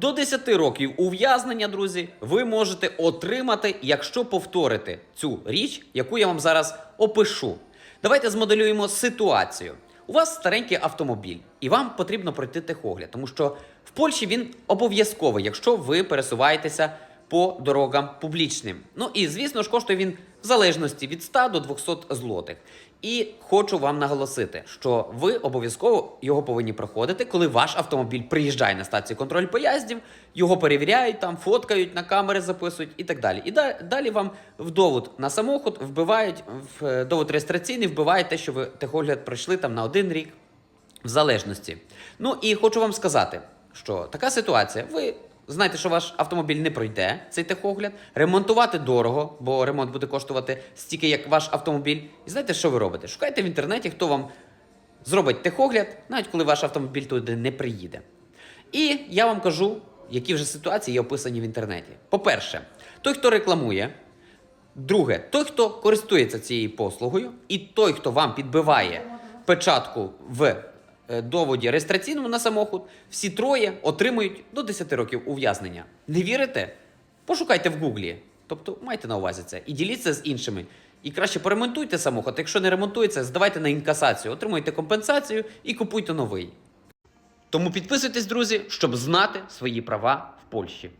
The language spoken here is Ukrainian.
До 10 років ув'язнення, друзі, ви можете отримати, якщо повторите цю річ, яку я вам зараз опишу. Давайте змоделюємо ситуацію. У вас старенький автомобіль, і вам потрібно пройти техогляд, тому що в Польщі він обов'язковий, якщо ви пересуваєтеся по дорогам публічним. Ну і звісно ж коштує він в залежності від 100 до 200 злотих. І хочу вам наголосити, що ви обов'язково його повинні проходити, коли ваш автомобіль приїжджає на стацію контроль поїздів, його перевіряють, там фоткають, на камери записують і так далі. І да- далі вам в довод на самохід вбивають в е, довод реєстраційний, вбивають те, що ви техогляд пройшли там на один рік, в залежності. Ну і хочу вам сказати, що така ситуація, ви знаєте, що ваш автомобіль не пройде цей техогляд, ремонтувати дорого, бо ремонт буде коштувати стільки, як ваш автомобіль. І знаєте, що ви робите? Шукайте в інтернеті, хто вам зробить техогляд, навіть коли ваш автомобіль туди не приїде. І я вам кажу, які вже ситуації є описані в інтернеті. По-перше, той, хто рекламує, Друге, той, хто користується цією послугою, і той, хто вам підбиває печатку в доводі реєстраційному на самохід, всі троє отримують до 10 років ув'язнення. Не вірите? Пошукайте в Гуглі. Тобто майте на увазі це і діліться з іншими. І краще поремонтуйте самохід. Якщо не ремонтується, здавайте на інкасацію, отримуйте компенсацію і купуйте новий. Тому підписуйтесь, друзі, щоб знати свої права в Польщі.